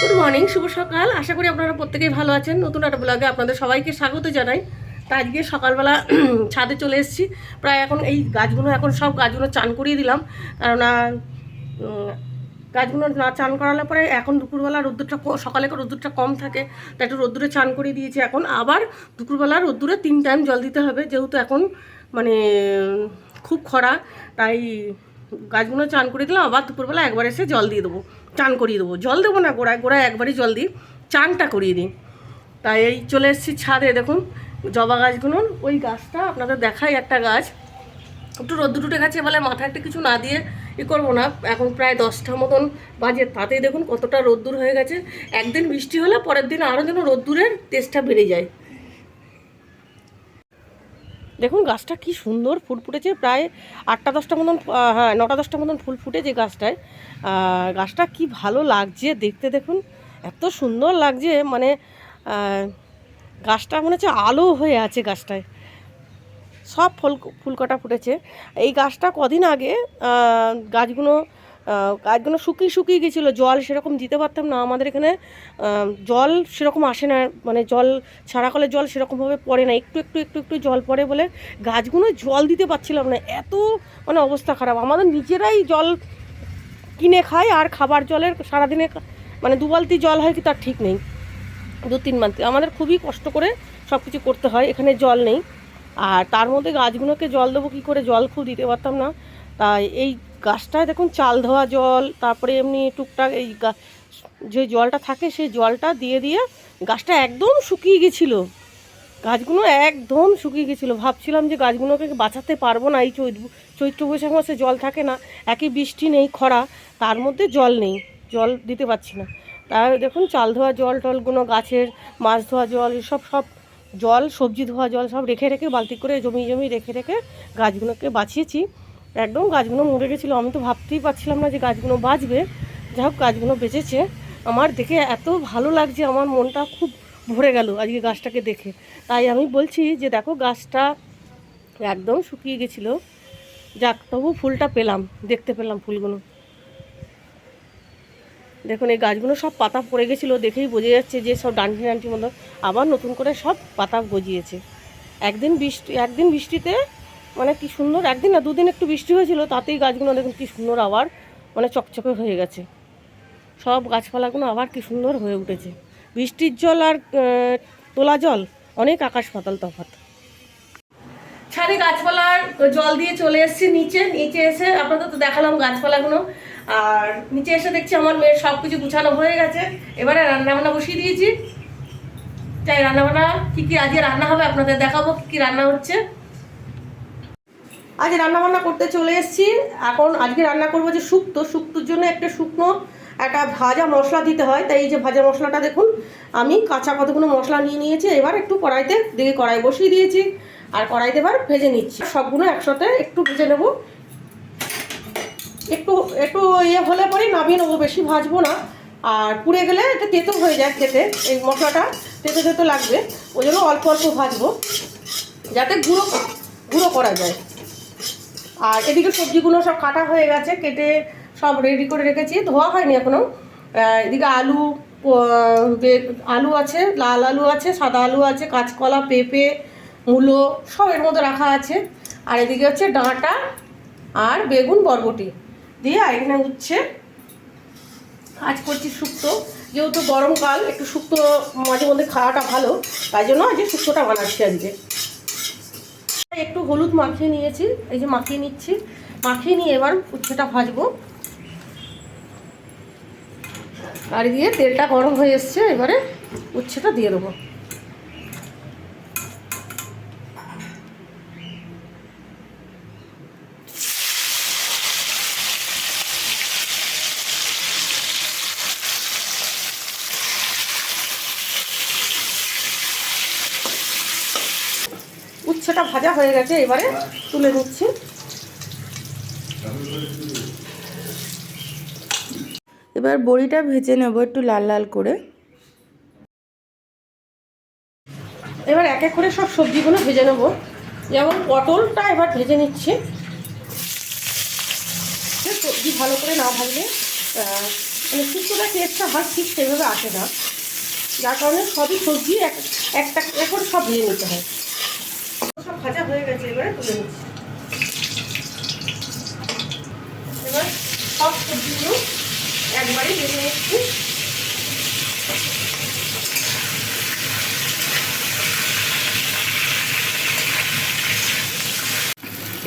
Good morning শুভ সকাল। আশা করি আপনারা প্রত্যেকেই ভালো আছেন। নতুন একটা ব্লগে আপনাদের সবাইকে স্বাগত জানাই। তা আজকে সকালবেলা ছাদে চলে এসেছি। প্রায় এখন এই গাছগুলো, এখন সব গাছগুলো চান করিয়ে দিলাম। কেননা গাছগুলো না চান করালে পরে এখন দুপুরবেলা রোদ্দুরটা সকালে রোদ্দুরটা কম থাকে। তাই একটু রোদ্দুরে চান করিয়ে দিয়েছি এখন। আবার দুপুরবেলা রোদ্দুরে তিন টাইম জল দিতে হবে। যেহেতু এখন মানে খুব খরা, তাই গাছগুলো চান করে দিলাম, আবার দুপুরবেলা একবার এসে জল দিয়ে দেবো, চান করিয়ে দেবো। জল দেবো না, গোড়ায় গোড়ায় একবারই জল দিই, চানটা করিয়ে দিই। তাই এই চলে এসেছি ছাদে, দেখুন, জবা গাছগুলো, ওই গাছটা আপনাদের দেখাই একটা গাছ। একটু রোদ্দুর উঠে গেছে বলে মাথায় একটা কিছু না দিয়ে ই করব না। এখন প্রায় দশটা মতন বাজে, তাতেই দেখুন কতটা রোদ্দুর হয়ে গেছে। একদিন বৃষ্টি হলে পরের দিন আরও যেন রোদ্দুরের তেজটা বেড়ে যায়। দেখুন গাছটা কি সুন্দর ফুল ফুটেছে, প্রায় আটটা দশটা মতন হ্যাঁ নটা দশটা মতন ফুল ফুটেছে গাছটায়। গাছটা কি ভালো লাগছে দেখতে দেখুন, এত সুন্দর লাগছে মানে গাছটা মনে হচ্ছে আলো হয়ে আছে গাছটায়। সব ফুল ফুলকটা ফুটেছে। এই গাছটা কদিন আগে গাছগুলো গাছগুলো শুকিয়ে শুকিয়ে গেছিল, জল সেরকম দিতে পারতাম না। আমাদের এখানে জল সেরকম আসে না মানে জল ছাড়া জল সেরকমভাবে পড়ে না। একটু একটু একটু একটু জল পড়ে বলে গাছগুলো জল দিতে পারছিলাম না। এত মানে অবস্থা খারাপ। আমাদের নিজেরাই জল কিনে খাই আর খাবার জলের সারাদিনে মানে দু বালতি জল হয় কি তার ঠিক নেই। দু, তিন বালতি। আমাদের খুবই কষ্ট করে সব কিছু করতে হয়, এখানে জল নেই। আর তার মধ্যে গাছগুলোকে জল দেবো কী করে? জল খুব দিতে পারতাম না। তাই এই গাছটায় দেখুন চাল ধোয়া জল, তারপরে এমনি টুকটাক এই যে জলটা থাকে সেই জলটা দিয়ে দিয়ে গাছটা একদম শুকিয়ে গেছিল। গাছগুলো একদম শুকিয়ে গেছিল। ভাবছিলাম যে গাছগুলোকে বাঁচাতে পারব না, এই চৈত চৈত্র বৈশাখ মাসে জল থাকে না একই বৃষ্টি নেই, খরা, তার মধ্যে জল নেই, জল দিতে পারছি না। তার দেখুন চাল ধোয়া জল টলগুলো, গাছের মাছ ধোয়া জল, এসব সব জল, সবজি ধোয়া জল সব রেখে রেখে বালতি করে জমি জমি রেখে রেখে গাছগুলোকে বাঁচিয়েছি। একদম গাছগুলো মরে গেছিল। আমি তো ভাবতেই পারছিলাম না যে গাছগুলো বাঁচবে। যাই হোক, গাছগুলো বেঁচেছে। আমার দেখে এত ভালো লাগছে, আমার মনটা খুব ভরে গেল আজকে গাছটাকে দেখে। তাই আমি বলছি যে দেখো, গাছটা একদম শুকিয়ে গেছিল। যাক, তবু ফুলটা পেলাম, দেখতে পেলাম ফুলগুলো। দেখুন, এই গাছগুলো সব পাতা পড়ে গেছিল দেখেই বোঝা যাচ্ছে যে সব ডান্টি ডান্টির মতো। আবার নতুন করে সব পাতা গজিয়েছে। একদিন বৃষ্টি, একদিন বৃষ্টিতে মানে কি সুন্দর, একদিন না দুদিন একটু বৃষ্টি হয়েছিল, তাতেই গাছগুলো দেখুন কি সুন্দর আবার মানে চকচকে হয়ে গেছে। সব গাছপালাগুলো আবার কি সুন্দর হয়ে উঠেছে। বৃষ্টির জল আর তোলা জল, অনেক আকাশ পাতাল তফাৎ। ছাদে গাছপালার জল দিয়ে চলে এসেছি নিচে নিচে এসে আপনাদের তো দেখালাম গাছপালাগুলো। আর নিচে এসে দেখছি আমার মেয়ের সব কিছু গুছানো হয়ে গেছে। এবারে রান্নাবান্না বসিয়ে দিয়েছি। তাই রান্নাবান্না কী কী আজকে রান্না হবে আপনাদের দেখাবো, কী কী রান্না হচ্ছে। আজ রান্নাবান্না করতে চলে এসেছি। এখন আজকে রান্না করব যে শুক্তো। শুক্তোর জন্য একটা শুকনো, একটা ভাজা মশলা দিতে হয়। তাই এই যে ভাজা মশলাটা দেখুন, আমি কাঁচা কতগুলো মশলা নিয়ে নিয়েছি, এবার একটু কড়াইতে দিকে কড়াই বসিয়ে দিয়েছি আর কড়াইতে এবার ভেজে নিচ্ছি। সবগুলো একসাথে একটু ভেজে নেব। একটু একটু ইয়ে হলে পরে নামিয়ে নেব, বেশি ভাজবো না। আর পুড়ে গেলে এটা তেতো হয়ে যায় খেতে, এই মশলাটা তেতো তেতো লাগবে। ওই জন্য অল্প অল্প ভাজবো, যাতে গুঁড়ো গুঁড়ো করা যায়। আর এদিকে সবজিগুলো সব কাটা হয়ে গেছে, কেটে সব রেডি করে রেখেছি। ধোয়া হয়নি এখনও এদিকে আলু আলু আছে, লাল আলু আছে, সাদা আলু আছে, কাঁচকলা, পেঁপে, মূলো, সব এর মধ্যে রাখা আছে। আর এদিকে হচ্ছে ডাঁটা আর বেগুন, বরবটি দিয়ে আর এখানে উচ্ছে। আজ করছি শুক্তো। যেহেতু গরমকাল, একটু শুক্তো মাঝে মধ্যে খাওয়াটা ভালো, তাই জন্য আজকে শুক্তোটা বানাচ্ছি আজকে। একটু হলুদ মাখিয়ে নিয়েছি, এই যে মাখিয়ে নিচ্ছি। মাখিয়ে নিয়ে এবার উচ্ছেটা ভাজবো। আর দিয়ে তেলটা গরম হয়ে এসছে, এবারে উচ্ছেটা দিয়ে দেবো। উচ্ছেটা ভাজা হয়ে গেছে, এবারে তুলে নিচ্ছি। এবার বড়িটা ভেজে নেব একটু লাল লাল করে। এবার এক এক করে সব সবজিগুলো ভেজে নেব। যেমন পটলটা এবার ভেজে নিচ্ছি। সবজি ভালো করে না ভাজলে মানে শুক্তোটা টেস্টটা হয়, ঠিক সেইভাবে আসে না। যার কারণে সবই সবজি এক একটা এখন সব ভেজে নিতে হয়। সব ভাজা হয়ে গেছে, এবারে তুলে নিচ্ছি। এবার সব সবজিগুলো একবারে নিচ্ছি।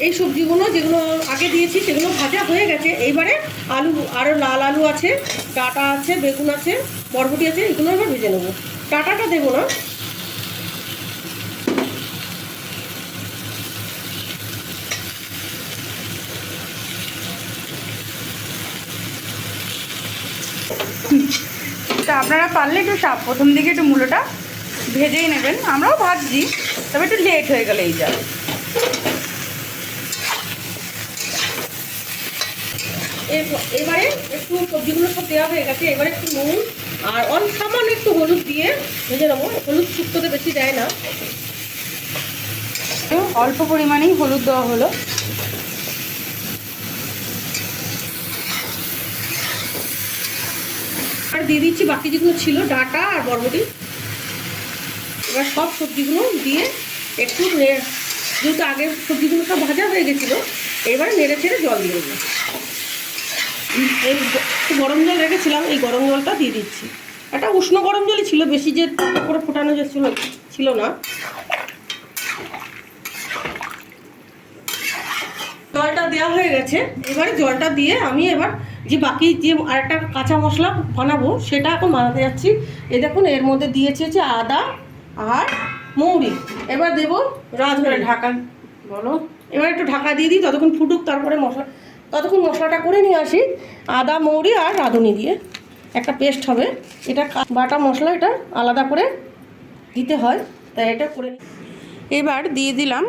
এই সবজিগুলো যেগুলো আগে দিয়েছি, সেগুলো ভাজা হয়ে গেছে। এইবারে আলু আরও লাল আলু আছে, ডাটা আছে, বেগুন আছে, বরবটি আছে, এগুলো এবার ভেজে নেব। ডাটাটা দেবো না। তা আপনারা পারলে একটু সাপ প্রথম দিকে একটু মূলোটা ভেজেই নেবেন। আমরাও ভাজছি, তবে একটু লেট হয়ে গেলে এই এর- এবারে একটু সবজিগুলো সব দেওয়া হয়ে গেছে, এবারে একটু নুন আর অন, সামান্য একটু হলুদ দিয়ে ভেজে নেব। হলুদ শুক্তোতে বেশি দেয় না। অল্প পরিমাণেই হলুদ দেওয়া হলো। দিয়ে দিচ্ছি, বাকি যেগুলো ছিল, ডাটা আর বরবটি। এবার সব সবজিগুলো দিয়ে একটু যেহেতু আগে সবজিগুলো সব ভাজা হয়ে গেছিল, এবারে নেড়ে ছেড়ে জল দিয়ে দেবো একটু গরম জল রেখেছিলাম, এই গরম জলটা দিয়ে দিচ্ছি। একটা উষ্ণ গরম জলই ছিল, বেশি যে করে ফোটানো যে ছিল ছিল না। জলটা দেওয়া হয়ে গেছে, এবারে জলটা দিয়ে আমি এবার যে বাকি যে আরেকটা কাঁচা মশলা বানাবো সেটা এখন বানাতে যাচ্ছি। এ দেখুন এর মধ্যে দিয়েছে যে আদা আর মৌরি। এবার দেবো রাজমারে ঢাকা বলো। এবার একটু ঢাকা দিয়ে দিই ততক্ষণ ফুটুক তারপরে মশলা ততক্ষণ মশলাটা করে নিয়ে আসি। আদা মৌরি আর রাঁধুনি দিয়ে। একটা পেস্ট হবে। এটা বাটা মশলা এটা আলাদা করে দিতে হয় তাই এটা করে এবার দিয়ে দিলাম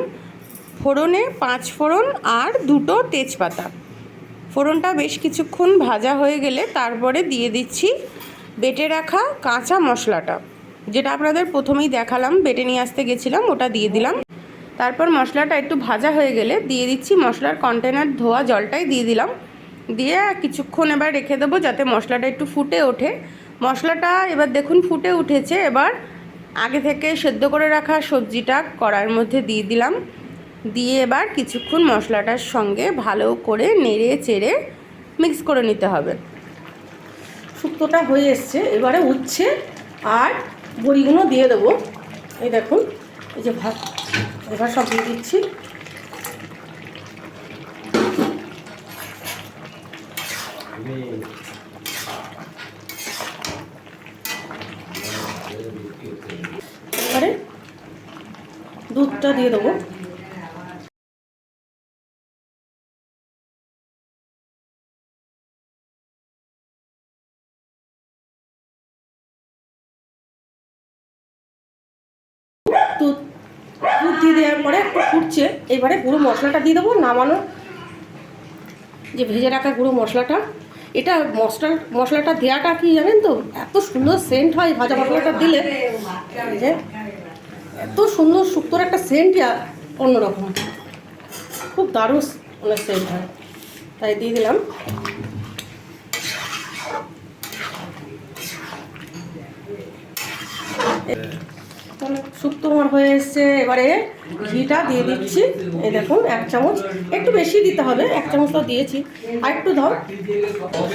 ফোড়নে পাঁচ ফোড়ন আর দুটো তেজপাতা। ফোড়নটা বেশ কিছুক্ষণ ভাজা হয়ে গেলে তারপরে দিয়ে দিচ্ছি বেটে রাখা কাঁচা মশলাটা। যেটা আপনাদের প্রথমেই দেখালাম, বেটে নিয়ে আসতে গেছিলাম, ওটা দিয়ে দিলাম। তারপর মশলাটা একটু ভাজা হয়ে গেলে দিয়ে দিচ্ছি মশলার কন্টেনার ধোয়া জলটাই দিয়ে দিলাম। দিয়ে কিছুক্ষণ এবার রেখে দেবো যাতে মশলাটা একটু ফুটে ওঠে। মশলাটা এবার দেখুন ফুটে উঠেছে। এবার আগে থেকে সেদ্ধ করে রাখা সবজিটা কড়ার মধ্যে দিয়ে দিলাম। দিয়ে এবার কিছুক্ষণ মশলাটার সঙ্গে ভালো করে নেড়ে চেড়ে মিক্স করে নিতে হবে। শুক্তোটা হয়ে এসছে, এবারে উচ্ছে আর বড়িগুলো দিয়ে দেবো। এই দেখুন, এই যে ভাত, এবার সব দিয়ে দিচ্ছি। এবারে দুধটা দিয়ে দেবো। এবারে গুঁড়ো মশলাটা দিয়ে দেবো নামানো যে ভেজে রাখা গুঁড়ো মশলাটা। এটা মশলা, মশলাটা দেওয়াটা কি জানেন তো? এত সুন্দর সেন্ট হয় ভাজা মশলাটা দিলে। যে এত সুন্দর শুক্তোর একটা সেন্ট অন্যরকম। খুব দারুণ অনেক সেন্ট হয়। তাই দিয়ে দিলাম। শুক্তো আমার হয়ে এসছে। এবারে ঘিটা দিয়ে দিচ্ছি। এই দেখুন এক চামচ। একটু বেশি দিতে হবে এক চামচ তো দিয়েছি। আর একটু দাও।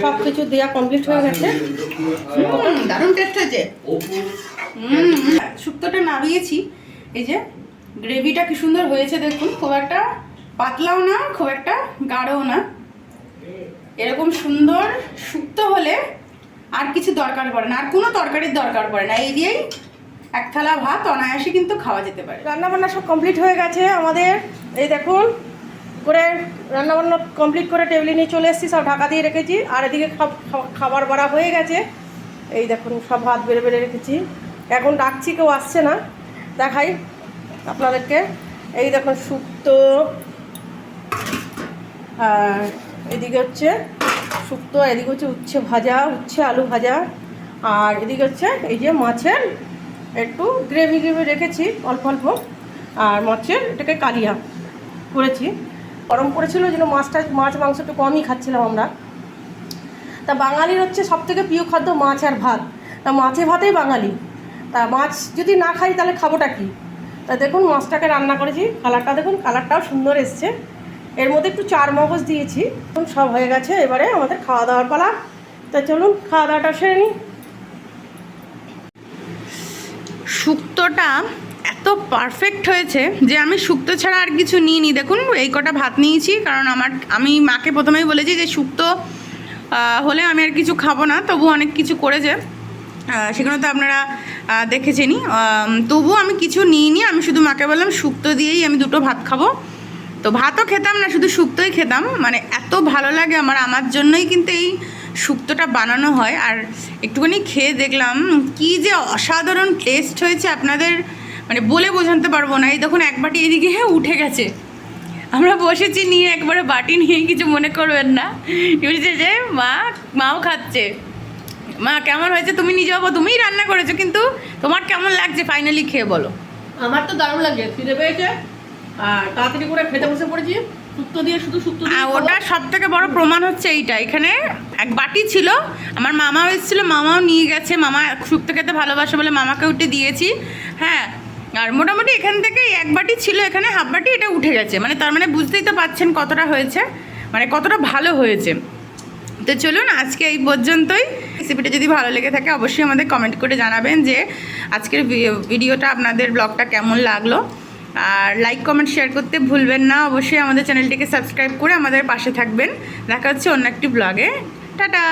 সব কিছু দেওয়া কমপ্লিট হয়ে গেছে। দারুণ টেস্ট হয়েছে। শুক্তোটা নামিয়েছি এই যে গ্রেভিটা কি সুন্দর হয়েছে দেখুন। খুব একটা পাতলাও না খুব একটা গাঢ়ও না। এরকম সুন্দর শুক্তো হলে আর কিছু দরকার পড়ে না আর কোনো তরকারির দরকার পড়ে না। এই দিয়েই এক থালা ভাত, অনায়াসে কিন্তু খাওয়া যেতে পারে। রান্না বান্না সব কমপ্লিট হয়ে গেছে আমাদের। এই দেখুন, করে রান্না বান্না কমপ্লিট করে টেবিলে নিয়ে চলে এসেছি, সব ঢাকা দিয়ে রেখেছি। আর এদিকে খাব- খাবার বাড়া হয়ে গেছে। এই দেখুন, সব ভাত বেড়ে বেড়ে রেখেছি। এখন ডাকছি, কেউ আসছে না। দেখাই আপনাদেরকে। এই দেখুন শুক্তো আর এদিকে হচ্ছে শুক্তো এদিকে হচ্ছে উচ্ছে ভাজা, উচ্ছে আলু ভাজা। আর এদিকে হচ্ছে এই যে মাছের একটু গ্রেভি গ্রেভি রেখেছি, অল্প অল্প। আর মাছের এটাকে কালিয়া করেছি। গরম পড়েছিল যেন মাছটা, মাছ মাংস একটু কমই খাচ্ছিলাম আমরা। তা বাঙালির হচ্ছে সব থেকে প্রিয় খাদ্য মাছ আর ভাত। তা মাছে ভাতেই বাঙালি। তা মাছ যদি না খাই তাহলে খাবোটা কি? তা দেখুন, মাছটাকে রান্না করেছি, কালারটা দেখুন, কালারটাও সুন্দর এসছে। এর মধ্যে একটু চার মগজ দিয়েছি। সব হয়ে গেছে, এবারে আমাদের খাওয়া দাওয়ার পালা। তা চলুন, খাওয়া দাওয়াটা সেরে নিই। শুক্তোটা এত পারফেক্ট হয়েছে যে আমি শুক্তো ছাড়া আর কিছু নিইনি। দেখুন, এই কটা ভাত নিয়েছি, কারণ আমার, আমি মাকে প্রথমেই বলেছি যে শুক্তো হলে আমি আর কিছু খাব না, তবু অনেক কিছু করেছে। সেখানে তো আপনারা দেখেছেনই। তবুও আমি কিছু নিইনি, আমি শুধু মাকে বললাম, শুক্তো দিয়েই আমি দুটো ভাত খাব। তো ভাতও খেতাম না, শুধু শুক্তোই খেতাম। মানে এত ভালো লাগে আমার আমার জন্যই কিন্তু এই শুক্তোটা বানানো হয় আর একটুখানি খেয়ে দেখলাম কি যে অসাধারণ টেস্ট হয়েছে আপনাদের মানে বলে বোঝাতে পারব না। এই দেখুন, এক বাটি এদিকে হ্যাঁ উঠে গেছে। আমরা বসেছি নিয়ে একবারে বাটি নিয়ে কিছু মনে করবেন না। বুঝছে যে, মা, মাও খাচ্ছে। মা, কেমন হয়েছে? তুমি নিজে বাবা তুমিই রান্না করেছ, কিন্তু তোমার কেমন লাগছে? ফাইনালি খেয়ে বলো। আমার তো দারুণ লাগে খিদে পেয়েছে। আর তাড়াতাড়ি করে খেতে বসে পড়েছি। শুক্তো দিয়ে শুধু শুক্তো দিয়ে ওটা সব থেকে বড় প্রমাণ হচ্ছে এইটা। এখানে এক বাটি ছিল আমার মামাও এসেছিল মামাও নিয়ে গেছে মামা শুক্তো খেতে ভালোবাসে বলে মামাকে উঠে দিয়েছি। হ্যাঁ আর মোটামুটি এখান থেকে এক বাটি ছিল এখানে হাফ বাটি এটা উঠে গেছে। মানে তার মানে বুঝতেই তো পাচ্ছেন কতটা হয়েছে মানে কতটা ভালো হয়েছে। তো চলুন আজকে এই পর্যন্তই। রেসিপিটা যদি ভালো লেগে থাকে অবশ্যই আমাদের কমেন্ট করে জানাবেন যে আজকের ভিডিওটা আপনাদের ব্লগটা কেমন লাগল। আর লাইক কমেন্ট শেয়ার করতে ভুলবেন না। অবশ্যই আমাদের চ্যানেলটিকে সাবস্ক্রাইব করে আমাদের পাশে থাকবেন। দেখা হচ্ছে অন্য একটি ব্লগে টাটা!